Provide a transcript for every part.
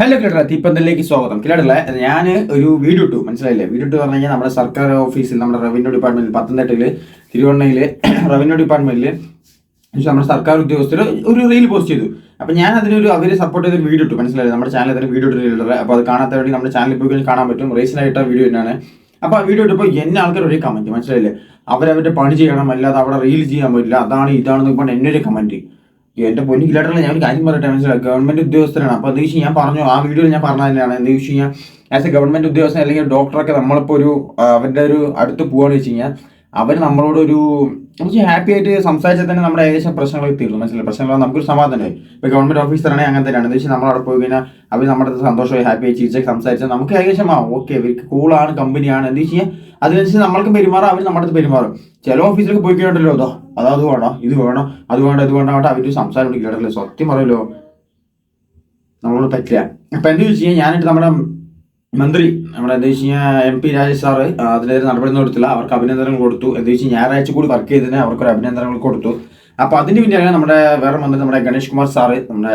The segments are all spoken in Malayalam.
ഹലോ കേട്ടോ തീപ്പന്തലിലേക്ക് സ്വാഗതം. കിലാടല്ല ഞാൻ ഒരു വീഡിയോ ഇട്ടു മനസ്സിലായില്ലേ? വീഡിയോ ഇട്ട് പറഞ്ഞു കഴിഞ്ഞാൽ നമ്മുടെ സർക്കാർ ഓഫീസിൽ നമ്മുടെ റവന്യൂ ഡിപ്പാർട്ട്മെന്റിൽ പത്തനംതിട്ടയിൽ തിരുവണ്ണയിൽ റവന്യൂ ഡിപ്പാർട്ട്മെന്റിൽ നമ്മുടെ സർക്കാർ ഉദ്യോഗസ്ഥർ ഒരു റീൽ പോസ്റ്റ് ചെയ്തു. അപ്പൊ ഞാൻ അതിനൊരു അവരെ സപ്പോർട്ട് ചെയ്ത വീഡിയോ ഇട്ടു മനസ്സിലായില്ലേ? നമ്മുടെ ചാനൽ അതിന് വീഡിയോ ഇട്ടിട്ടുള്ളത് അപ്പോൾ അത് കാണാത്ത വേണ്ടി നമ്മുടെ ചാനലിൽ പോയി കാണാൻ പറ്റും. ആയിട്ട് വീഡിയോ തന്നെയാണ് അപ്പോൾ ആ വീഡിയോ ഇട്ടപ്പോൾ എന്നെ ആൾക്കാർ ഒരു കമന്റ് മനസ്സിലായില്ലേ? അവരവരുടെ പണി ചെയ്യണം അല്ലാതെ അവിടെ റീൽ ചെയ്യാൻ പറ്റില്ല. അതാണ് ഇതാണെന്ന് പറഞ്ഞാൽ എന്നൊരു ഒരു എന്റെ പൊന്നി ഇല്ലാട്ടുള്ള ഞാൻ ഒരു കാര്യം പറയട്ടെ മനസ്സിലായി? ഗവൺമെന്റ് ഉദ്യോഗസ്ഥരാണ്. അപ്പൊ അത് ഞാൻ പറഞ്ഞു. ആ വീഡിയോയിൽ ഞാൻ പറഞ്ഞ തന്നെയാണ് എന്താ വെച്ച് കഴിഞ്ഞാൽ ആസ് എ ഗവൺമെന്റ് ഉദ്യോഗസ്ഥൻ അല്ലെങ്കിൽ ഡോക്ടറൊക്കെ നമ്മളിപ്പോ ഒരു അവരുടെ ഒരു അടുത്ത് പോവാന്ന് വെച്ച് കഴിഞ്ഞാൽ അവർ നമ്മളോട് ഒരു ഹാപ്പി ആയിട്ട് സംസാരിച്ചാൽ തന്നെ നമ്മുടെ ഏകദേശം പ്രശ്നങ്ങളൊക്കെ തീർന്നു. മനസ്സിലായി? പ്രശ്നങ്ങൾ നമുക്കൊരു സമാധാനമായി ഇപ്പൊ ഗവൺമെന്റ് ഓഫീസറാണെങ്കിൽ അങ്ങനെ തന്നെയാണ്. എന്താ വെച്ചാൽ നമ്മൾ അവിടെ പോയി കഴിഞ്ഞാൽ അവർ നമ്മുടെ സന്തോഷമായി ഹാപ്പി ആയി ചിരിച്ചൊക്കെ സംസാരിച്ചാൽ നമുക്ക് ഏകദേശം ആ ഓക്കെ ഇവർക്ക് കൂളാണ് കമ്പനിയാണ് എന്താ വെച്ച് കഴിഞ്ഞാൽ അതിനനുസരിച്ച് നമ്മൾക്ക് പെരുമാറും അവർ നമ്മുടെ അടുത്ത് പെരുമാറും. ചില ഓഫീസിലൊക്കെ പോയി കഴിഞ്ഞിട്ടല്ലോ അതോ അത് അത് വേണോ ഇത് വേണോ അത് വേണ്ട ഇത് വേണ്ട അവർ സംസാരം കേട്ടില്ല സത്യം പറയല്ലോ നമ്മളോട് പറ്റില്ല. അപ്പൊ എന്ത് വെച്ച് കഴിഞ്ഞാൽ നമ്മുടെ മന്ത്രി നമ്മുടെ എന്താ വെച്ച് കഴിഞ്ഞാൽ എം പി രാജേഷ് സാറ് അതിനെതിരെ നടപടിയൊന്നും എടുത്തില്ല. അവർക്ക് അഭിനന്ദനങ്ങൾ കൊടുത്തു. എന്താ വെച്ചാൽ ഞായറാഴ്ച കൂടി വർക്ക് ചെയ്തതിന് അവർക്കൊരു അഭിനന്ദനങ്ങൾ കൊടുത്തു. അപ്പോൾ അതിന് പിന്നാലെ നമ്മുടെ വേറെ മന്ത്രി നമ്മുടെ ഗണേഷ് കുമാർ സാറ് നമ്മുടെ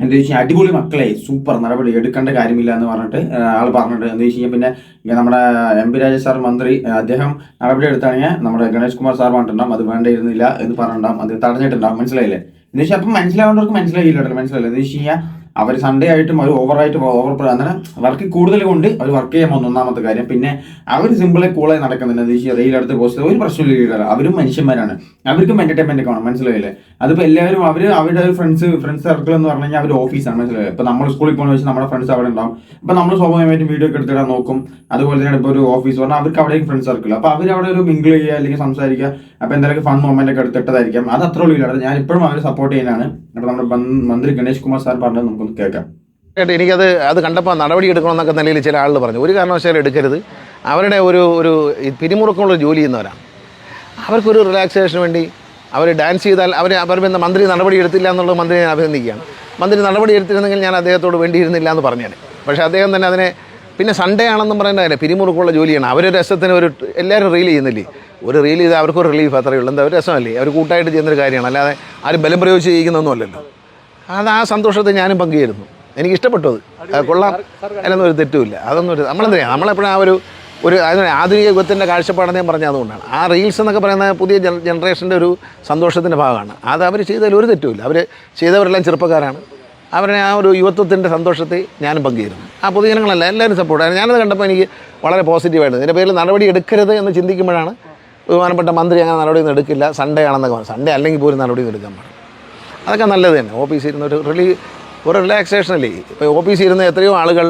എന്താ വെച്ച് കഴിഞ്ഞാൽ അടിപൊളി മക്കളെ. സൂപ്പർ. നടപടി. എടുക്കേണ്ട കാര്യമില്ല എന്ന് പറഞ്ഞിട്ട് ആൾ പറഞ്ഞിട്ട് എന്താ വെച്ച് കഴിഞ്ഞാൽ പിന്നെ നമ്മുടെ എം പി രാജ സാർ മന്ത്രി അദ്ദേഹം നടപടി എടുത്താണെങ്കിൽ നമ്മുടെ ഗണേഷ് കുമാർ സാർ പറഞ്ഞിട്ടുണ്ടാവും അത് വേണ്ടിയിരുന്നില്ല എന്ന് പറഞ്ഞിട്ടുണ്ടാവും അത് തടഞ്ഞിട്ടുണ്ടാവും. മനസ്സിലായില്ലേ? എന്ന് വെച്ചാൽ അപ്പം മനസ്സിലാവേണ്ടവർക്ക് മനസ്സിലായില്ല മനസ്സിലായില്ല? എന്ന് വെച്ച് കഴിഞ്ഞാൽ അവർ സൺഡേ ആയിട്ടും അവർ ഓവറായിട്ട് ഓവർ അങ്ങനെ വർക്ക് കൂടുതൽ കൊണ്ട് അവർ വർക്ക് ചെയ്യാൻ പോകുന്ന ഒന്നാമത്തെ കാര്യം. പിന്നെ അവർ സിമ്പിളായി കൂളായി നടക്കുന്നുണ്ട്. അടുത്ത് പോസ്റ്റ് ഒരു പ്രശ്നമില്ല അവരും മനുഷ്യന്മാരാണ്. അവർക്കും എന്റർടൈൻമെന്റ് വേണം. മനസ്സിലായില്ലേ? അതിപ്പോൾ എല്ലാവരും അവർ അവരുടെ ഒരു ഫ്രണ്ട്സ് ഫ്രണ്ട്സ് സർക്കിൾ എന്ന് പറഞ്ഞു കഴിഞ്ഞാൽ അവർ ഓഫീസാണ് മനസ്സിലായത് ഇപ്പോൾ നമ്മൾ സ്കൂളിൽ പോകുന്ന വെച്ചാൽ നമ്മുടെ ഫ്രണ്ട്സ് അവിടെ ഉണ്ടാവും. അപ്പോൾ നമ്മൾ സ്വാഭാവികമായിട്ടും വീഡിയോ ഒക്കെ എടുത്തിടാൻ നോക്കും. അതുപോലെ തന്നെ ഇപ്പോൾ ഒരു ഓഫീസ് പറഞ്ഞാൽ അവർക്ക് അവിടെയും ഫ്രണ്ട്സ് സർക്കിൾ അപ്പോൾ അവർ അവിടെ ഒരു മിങ്കിൾ ചെയ്യുക അല്ലെങ്കിൽ സംസാരിക്കുക. അപ്പോൾ എന്തെങ്കിലും ഫൺ മൊമെന്റ് ഒക്കെ എടുത്തിട്ടതായിരിക്കാം. അത് അത്ര ഉള്ളൂ ഇല്ലാതെ ഞാൻ ഇപ്പോഴും അവരെ സപ്പോർട്ട് ചെയ്യാനാണ് നമ്മുടെ മന്ത്രി ഗണേഷ് കുമാർ സാർ പറഞ്ഞത് നമുക്കൊന്ന് കേൾക്കാം. കേട്ടോ എനിക്കത് അത് കണ്ടപ്പോൾ നടപടി എടുക്കണമെന്നൊക്കെ നിലയിൽ ചില ആളുകൾ പറഞ്ഞു. ഒരു കാരണവശാലും എടുക്കരുത്. അവരുടെ ഒരു ഒരു പിരിമുറുക്കമുള്ള ജോലി ചെയ്യുന്നവരാണ്. അവർക്കൊരു റിലാക്സേഷന് വേണ്ടി അവർ ഡാൻസ് ചെയ്താൽ അവർ അവർ പിന്നെ മന്ത്രി നടപടി എടുത്തില്ല എന്നുള്ളത് മന്ത്രി ഞാൻ അഭിനന്ദിക്കുകയാണ്. മന്ത്രി നടപടി എടുത്തിരുന്നെങ്കിൽ ഞാൻ അദ്ദേഹത്തോട് വേണ്ടിയിരുന്നില്ല എന്ന് പറഞ്ഞേനെ. പക്ഷേ അദ്ദേഹം തന്നെ അതിനെ പിന്നെ സൺഡേ ആണെന്നും പറയുന്നതല്ലേ പിരിമുറുക്കുള്ള ജോലിയാണ്. അവരൊരു രസത്തിന് ഒരു എല്ലാവരും റീൽ ചെയ്യുന്നില്ലേ? ഒരു റീൽ ചെയ്താൽ അവർക്കൊരു റിലീഫ് അത്രയേ ഉള്ളൂ. എന്താ ഒരു രസമല്ലേ? അവർ കൂട്ടായിട്ട് ചെയ്യുന്നൊരു കാര്യമാണ്. അല്ലാതെ ആരും ബലം പ്രയോഗിച്ച് ചെയ്യിക്കുന്നൊന്നുമല്ലല്ലോ. അത് ആ സന്തോഷത്തെ ഞാനും പങ്കുചേരുന്നു. എനിക്ക് ഇഷ്ടപ്പെട്ടു അത് കൊള്ളാം. അതിലൊന്നും ഒരു തെറ്റുമില്ല. അതൊന്നും ഒരു നമ്മളെന്തിനാ? നമ്മളെപ്പോഴും ആ ഒരു ഒരു അതിന് ആധുനിക യുഗത്തിന്റെ കാഴ്ചപ്പാടെന്ന് ഞാൻ പറഞ്ഞ അതുകൊണ്ടാണ്. ആ റീൽസ് എന്നൊക്കെ പറയുന്ന പുതിയ ജന ജനറേഷന്റെ ഒരു സന്തോഷത്തിന്റെ ഭാഗമാണ്. അത് അവർ ചെയ്തതിൽ ഒരു തെറ്റുമില്ല. അവർ ചെയ്തവരെല്ലാം ചെറുപ്പക്കാരാണ്. അവരുടെ ആ ഒരു യുവത്വത്തിന്റെ സന്തോഷത്തെ ഞാനും പങ്കുചേരുന്നു. ആ പൊതുജനങ്ങളല്ല എല്ലാവരും സപ്പോർട്ട് ഞാനത് കണ്ടപ്പോൾ എനിക്ക് വളരെ പോസിറ്റീവായിരുന്നു ഇതിന്റെ പേരിൽ നടപടി എടുക്കരുത് എന്ന് ചിന്തിക്കുമ്പോഴാണ് ബഹുമാനപ്പെട്ട മന്ത്രി അങ്ങനെ നടപടിയൊന്നും എടുക്കില്ല. സൺഡേ ആണെന്നൊക്കെ പറഞ്ഞു. സൺഡേ അല്ലെങ്കിൽ പോലും നടപടിയൊന്നും എടുക്കാൻ പാടില്ല. അതൊക്കെ നല്ലത് തന്നെ. ഓഫീസിൽ ഇരുന്ന് ഒരു റിലീ ഒരു റിലാക്സേഷൻ അല്ലേ? ഇപ്പോൾ ഓഫീസിൽ ഇരുന്ന് എത്രയോ ആളുകൾ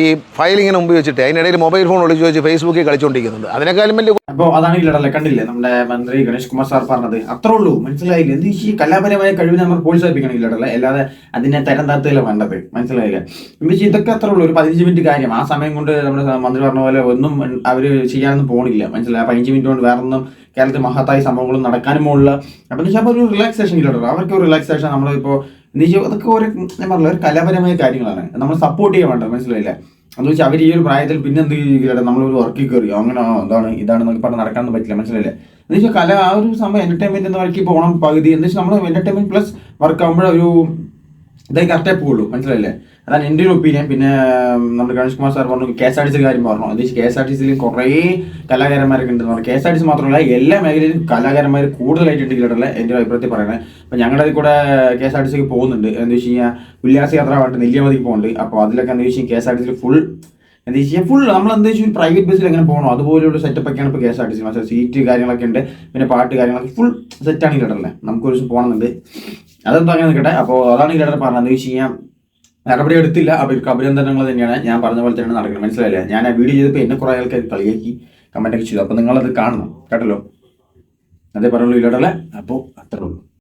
ഈ ഫയലിങ്ങിന് മുമ്പ് വെച്ചിട്ട് അതിനിടയിൽ മൊബൈൽ ഫോൺ ഒളിച്ചു വെച്ച് ഫേസ്ബുക്കിൽ കളിച്ചുകൊണ്ടിരിക്കുന്നുണ്ട് അതിനേക്കാളും വലിയ അപ്പൊ അതാണ് ഇല്ലടല്ലേ കണ്ടില്ലേ നമ്മുടെ മന്ത്രി ഗണേഷ് കുമാർ സാർ പറഞ്ഞത്. അത്രേ ഉള്ളൂ മനസ്സിലായില്ല? എന്ത് ഈ കലാപരമായ കഴിവിനെ നമ്മൾ പ്രോത്സാഹിപ്പിക്കണം അല്ലാതെ അതിനെ തരം താത്തല്ല വേണ്ടത്. മനസ്സിലായില്ലേ? എന്ന് ഇതൊക്കെ അത്ര ഉള്ളൂ ഒരു പതിനഞ്ച് മിനിറ്റ് കാര്യം. ആ സമയം കൊണ്ട് നമ്മുടെ മന്ത്രി പറഞ്ഞ പോലെ ഒന്നും അവർ ചെയ്യാനൊന്നും പോണില്ല. മനസ്സിലായി? പതിനഞ്ച് മിനിറ്റ് കൊണ്ട് വേറെ ഒന്നും കേരളത്തിൽ മഹത്തായ സംഭവങ്ങളും നടക്കാനും ഉള്ള അപ്പൊ എന്ന് വെച്ചാൽ ഒരു റിലാക്സേഷൻ ഇല്ലടല്ലോ അവർക്ക് ഒരു റിലാക്സേഷൻ നമ്മളിപ്പോ എന്ന് വെച്ചാൽ അതൊക്കെ ഒരു ഞാൻ പറഞ്ഞില്ല ഒരു കലാപരമായ കാര്യങ്ങളാണ്. നമ്മൾ സപ്പോർട്ട് ചെയ്യാൻ വേണ്ട മനസ്സിലായില്ലേ? എന്ന് വെച്ചാൽ അവർ ഈ ഒരു പ്രായത്തിൽ പിന്നെ എന്ത് ചെയ്യില്ല നമ്മളൊരു വർക്കിൽ കയറി അങ്ങനെ എന്താണ് ഇതാണ് നമുക്ക് പറഞ്ഞ് നടക്കാനൊന്നും പറ്റില്ല മനസ്സിലായില്ലേ? എന്ന് വെച്ചാൽ കല ആ ഒരു സമയം എന്റർടൈൻമെന്റ് എന്ന വഴിക്ക് പോകണം പകുതി. എന്ന് വെച്ചാൽ നമ്മൾ എന്റർടൈൻമെന്റ് പ്ലസ് വർക്ക് ആകുമ്പോഴൊരു ഇതായി കറക്റ്റേ പോകുള്ളൂ മനസ്സിലായില്ലേ? അതാണ് എന്റെ ഒരു ഒപ്പീനിയൻ പിന്നെ നമ്മുടെ ഗണേഷ് കുമാർ സാർ പറഞ്ഞു K S R T C കാര്യം പറഞ്ഞു. അത് കെ എസ് ആർ ടി സിയിൽ കുറേ കലാകാരന്മാരൊക്കെ ഉണ്ടെന്ന് പറഞ്ഞു K S R T C മാത്രമല്ല എല്ലാ മേഖലയിലും കലാകാരന്മാർ കൂടുതലായിട്ട് കേട്ടല്ലേ എന്റെ അഭിപ്രായത്തിൽ പറയണേ. അപ്പം ഞങ്ങളുടെ അതിൽ കൂടെ കെ എസ് ആർ ടി സിക്ക് പോകുന്നുണ്ട്. എന്താ വെച്ച് കഴിഞ്ഞാൽ ഉല്ലാസയാത്ര ആയിട്ട് നെല്ലിയമതിക്ക് പോകുന്നുണ്ട്. അപ്പോൾ അതിലൊക്കെ എന്താ വെച്ച് കഴിഞ്ഞാൽ കെ എസ് ആർ ടി സിയിൽ ഫുൾ എന്താ വെച്ച് ഫുൾ നമ്മൾ എന്താ വെച്ചാൽ പ്രൈവറ്റ് ബസ്സിൽ എങ്ങനെ പോകണോ അതുപോലെയുള്ള സെറ്റപ്പ് ഒക്കെയാണ് ഇപ്പോൾ K S R T C മറ്റേ സീറ്റ് കാര്യങ്ങളൊക്കെ ഉണ്ട്. പിന്നെ പാട്ട് കാര്യങ്ങളൊക്കെ ഫുൾ സെറ്റാണ് കേട്ടല്ലേ നമുക്ക് ഒരു ദിവസം പോകണമെന്നുണ്ട് അതെന്തോ അങ്ങനെ നിൽക്കട്ടെ അപ്പോൾ അതാണ് ഈ പറഞ്ഞത്. എന്താ വെച്ച് കഴിഞ്ഞാൽ നടപടി എടുത്തില്ല. അവർക്ക് അഭിനന്ദനങ്ങൾ തന്നെയാണ് ഞാൻ പറഞ്ഞ പോലെ തന്നെ നടക്കുന്നത്. മനസ്സിലായില്ലേ? ഞാൻ ആ വീഡിയോ ചെയ്തപ്പോൾ എന്നെ കുറേ ആൾക്കാർ കളിയാക്കി കമന്റൊക്കെ ചെയ്തു. അപ്പോൾ നിങ്ങളത് കാണണം. കേട്ടല്ലോ? അതേ പറയുള്ളൂ ഇല്ലടല്ലേ അപ്പോൾ അത്രേ ഉള്ളൂ.